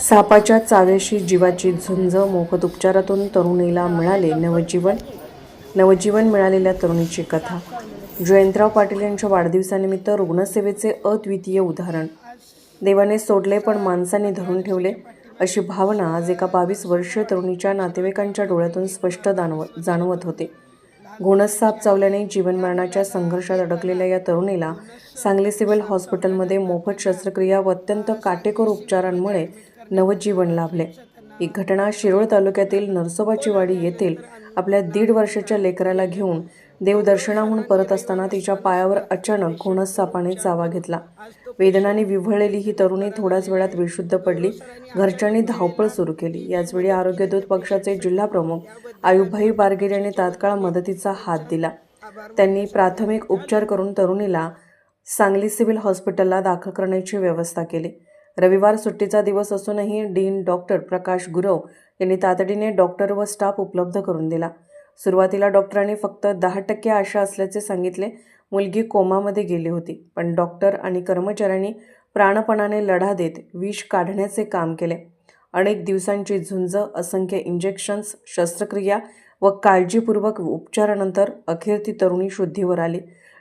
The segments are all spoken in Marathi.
सापाच्या चाव्याशी जीवाची झुंज मोफत उपचारातून तरुणीला मिळाले नवजीवन. नवजीवन मिळालेल्या तरुणीची कथा. जयंतराव पाटील यांच्या वाढदिवसानिमित्त रुग्णसेवेचे अद्वितीय उदाहरण. देवाने सोडले पण माणसाने धरून ठेवले अशी भावना आज एका बावीस वर्षीय तरुणीच्या नातेवाईकांच्या डोळ्यातून स्पष्ट जाणव जाणवत होते. घोणस चावल्याने जीवनमरणाच्या संघर्षात अडकलेल्या या तरुणीला सांगली सिव्हिल हॉस्पिटलमध्ये मोफत शस्त्रक्रिया व अत्यंत काटेकोर उपचारांमुळे नवजीवन लाभले. ही घटना शिरोळ तालुक्यातील नरसोबाची वाडी येथील आपल्या दीड वर्षाच्या लेकराला घेऊन देवदर्शनाहून परत असताना तिच्या पायावर अचानक घोणस सापाने चावा घेतला. वेदनाने विव्हळलेली ही तरुणी थोड्याच वेळात बेशुद्ध पडली. घरच्यांनी धावपळ सुरू केली. याचवेळी आरोग्यदूत पक्षाचे जिल्हा प्रमुख आयुबभाई बारगेर यांनी तात्काळ मदतीचा हात दिला. त्यांनी प्राथमिक उपचार करून तरुणीला सांगली सिव्हिल हॉस्पिटलला दाखल करण्याची व्यवस्था केली. रविवार सुट्टीचा दिवस असूनही डीन डॉक्टर प्रकाश गुरव यांनी तातडीने डॉक्टर व स्टाफ उपलब्ध करून दिला. सुरुवातीला डॉक्टरांनी फक्त दहा टक्के आशा असल्याचे सांगितले. मुलगी कोमामध्ये गेली होती पण डॉक्टर आणि कर्मचाऱ्यांनी प्राणपणाने लढा देत विष काढण्याचे काम केले. अनेक दिवसांची झुंज असंख्य इंजेक्शन्स शस्त्रक्रिया व काळजीपूर्वक उपचारानंतर अखेर ती तरुणी शुद्धीवर आली.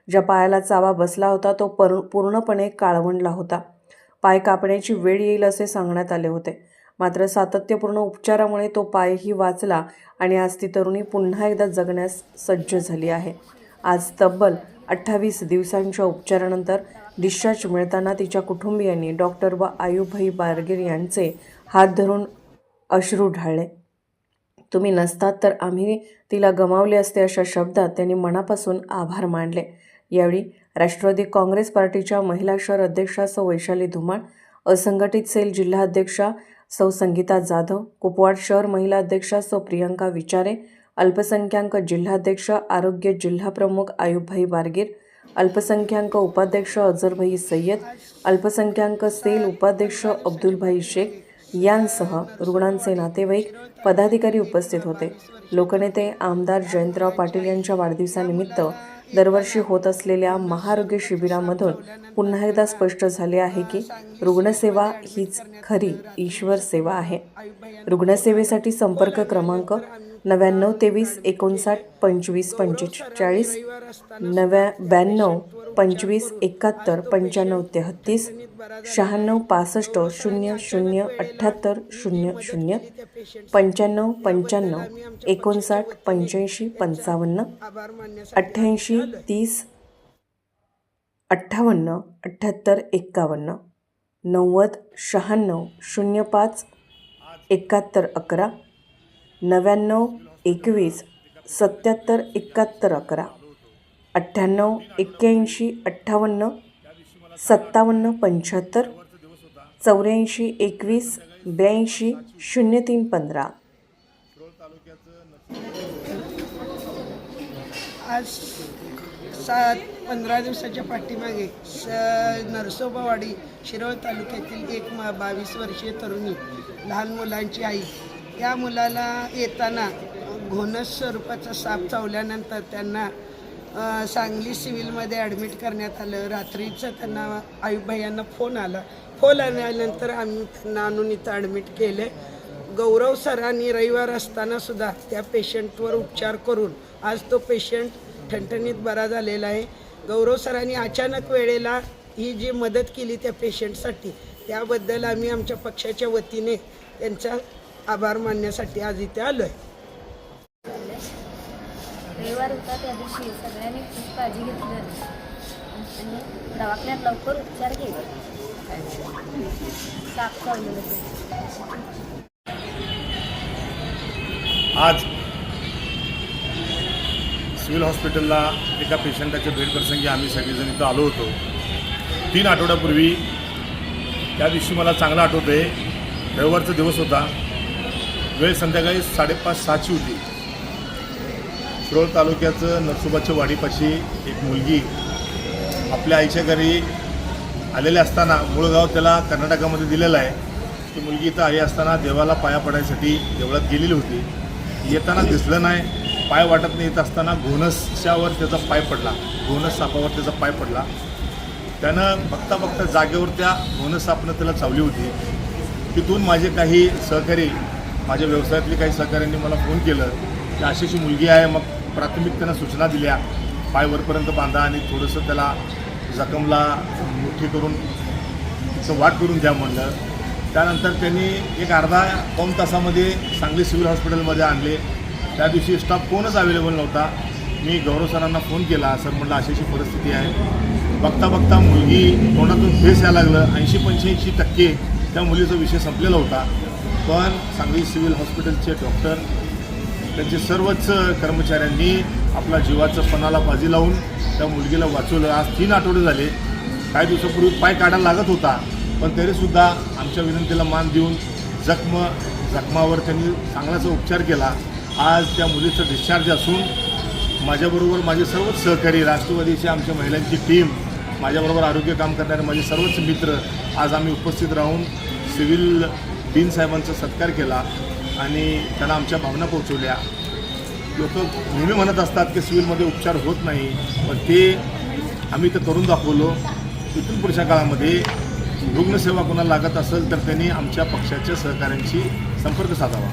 ज्या पायाला चावा बसला होता तो पर पूर्णपणे काळवंडला होता. पाय कापण्याची वेळ येईल असे सांगण्यात आले होते. मात्र सातत्यपूर्ण उपचारामुळे तो पायही वाचला आणि आज ती तरुणी पुन्हा एकदा जगण्यास सज्ज झाली आहे. आज तब्बल अठ्ठावीस दिवसांच्या उपचारानंतर डिस्चार्ज मिळताना तिच्या कुटुंबियांनी डॉक्टर व आयुभाई बारगीर यांचे हात धरून अश्रू ढाळले. तुम्ही नसतात तर आम्ही तिला गमावले असते अशा शब्दात त्यांनी मनापासून आभार मानले. यावेळी राष्ट्रवादी काँग्रेस पार्टीच्या महिला शहर अध्यक्षा सौ वैशाली धुमाळ असंघटित सेल जिल्हाध्यक्षा सौ संगीता जाधव कुपवाड शहर महिला अध्यक्षा सौ प्रियंका विचारे अल्पसंख्याक जिल्हाध्यक्ष आरोग्य जिल्हाप्रमुख आयुबभाई बारगीर अल्पसंख्याक उपाध्यक्ष अझरभाई सय्यद अल्पसंख्याक सेल उपाध्यक्ष अब्दुलभाई शेख यांसह रुग्णांचे नातेवाईक पदाधिकारी उपस्थित होते. लोकनेते आमदार जयंतराव पाटील यांच्या वाढदिवसानिमित्त दरवर्षी होत असलेल्या महाआरोग्य शिबिरामधून पुन्हा एकदा स्पष्ट झाले आहे की रुग्णसेवा हीच खरी ईश्वर सेवा आहे. रुग्णसेवेसाठी संपर्क क्रमांक नव्याण्णव तेवीस एकोणसाठ पंचवीस पंचेचाळीस नव्या ब्याण्णव पंचवीस एकाहत्तर पंच्याण्णव तेहत्तीस शहाण्णव पासष्ट शून्य शून्य अठ्ठ्याहत्तर शून्य शून्य पंच्याण्णव पंच्याण्णव एकोणसाठ पंच्याऐंशी पंचावन्न अठ्ठ्याऐंशी तीस अठ्ठावन्न अठ्ठ्याहत्तर एक्कावन्न नव्वद शहाण्णव शून्य पाच एकाहत्तर अकरा नव्याण्णव एकवीस सत्याहत्तर एकाहत्तर अकरा. अठ्ठ्याण्णव एक्क्याऐंशी अठ्ठावन्न सत्तावन्न पंच्याहत्तर. चौऱ्याऐंशी एकवीस ब्याऐंशी शून्य तीन पंधरा. आज सात पंधरा दिवसाच्या पाठीमागे स नरसोबावाडी शिरोळ तालुक्यातील एक मा बावीस वर्षीय तरुणी लहान मुलांची आई या मुलाला येताना घोणस स्वरूपाचा साप चावल्यानंतर त्यांना सांगली सिव्हिलमध्ये ॲडमिट करण्यात आलं. रात्रीचं त्यांना आयुबाई यांना फोन आला. फोन आल्यानंतर आम्ही त्यांना आणून इथं ॲडमिट केले. गौरव सरांनी रविवार असतानासुद्धा त्या पेशंटवर उपचार करून आज तो पेशंट ठणठणीत बरा झालेला आहे. गौरव सरांनी अचानक वेळेला ही जी मदत केली त्या पेशंटसाठी त्याबद्दल आम्ही आमच्या पक्षाच्या वतीने त्यांचा आभार मानण्यासाठी आज इथे आलो आहे रविवार होता त्या दिवशी सगळ्यांनी खूप काळजी घेतली आणि दवाखान्यात लवकर उपचार केले. आज सिव्हिल हॉस्पिटलला एका पेशंटाच्या भेटप्रसंगी आम्ही सगळेजण इथं आलो होतो. तीन आठवड्यापूर्वी त्या दिवशी मला चांगलं आठवतं आहे रविवारचा दिवस होता. वेळ संध्याकाळी साडेपाच सहाची होती. शिरोळ तालुक्याचं नरसोबाच्या वाडीपाशी एक मुलगी आपल्या आईच्या घरी आलेले असताना मूळ गाव त्याला कर्नाटकामध्ये दिलेलं आहे. ती मुलगी इथं आई असताना देवाला पाया पडायसाठी देवळात गेलेली होती. येताना दिसलं नाही पाय वाटत नाही येत असताना घोनसावर त्याचा पाय पडला. घोनस सापावर त्याचा पाय पडला. त्यानं बघता बघता जागेवर त्या घोनस सापनं त्याला चावली होती. तिथून माझे काही सहकारी माझ्या व्यवसायातले काही सहकाऱ्यांनी मला फोन केलं की अशी अशी मुलगी आहे मग प्राथमिक त्यांना सूचना दिल्या. पाय वरपर्यंत बांधा आणि थोडंसं त्याला जखमला मोठी करून तिचं वाट करून द्या म्हणलं. त्यानंतर त्यांनी एक अर्धा पाऊण तासामध्ये सांगली सिव्हिल हॉस्पिटलमध्ये आणले. त्या दिवशी स्टाफ कोणच अवेलेबल नव्हता. मी गौरव सरांना फोन केला सर म्हटलं अशी अशी परिस्थिती आहे. बघता बघता मुलगी तोंडातून फेस यायला लागलं. ऐंशी पंच्याऐंशी टक्के त्या मुलीचा विषय संपलेला होता. पण सांगली सिव्हिल हॉस्पिटलचे डॉक्टर त्यांचे सर्वच कर्मचाऱ्यांनी आपला जीवाचं पणाला बाजी लावून त्या मुलगीला वाचवलं. आज तीन आठवडे झाले. काही दिवसापूर्वी पाय काढायला लागत होता पण तरीसुद्धा आमच्या विनंतीला मान देऊन जखम जखमावर त्यांनी चांगलाचा उपचार केला. आज त्या मुलीचं डिस्चार्ज असून माझ्याबरोबर माझे सर्वच सहकारी राष्ट्रवादीची आमच्या महिलांची टीम माझ्याबरोबर आरोग्य काम करणारे माझे सर्वच मित्र आज आम्ही उपस्थित राहून सिव्हिल बीन साहेबांचा सत्कार केला आणि त्यांना आमच्या भावना पोहोचवल्या. लोक नेहमी म्हणत असतात की सिव्हिलमध्ये उपचार होत नाही पण ते आम्ही तर करून दाखवलो. इथून पुढच्या काळामध्ये रुग्णसेवा कोणाला लागत असेल तर त्यांनी आमच्या पक्षाच्या सहकाऱ्यांशी संपर्क साधावा.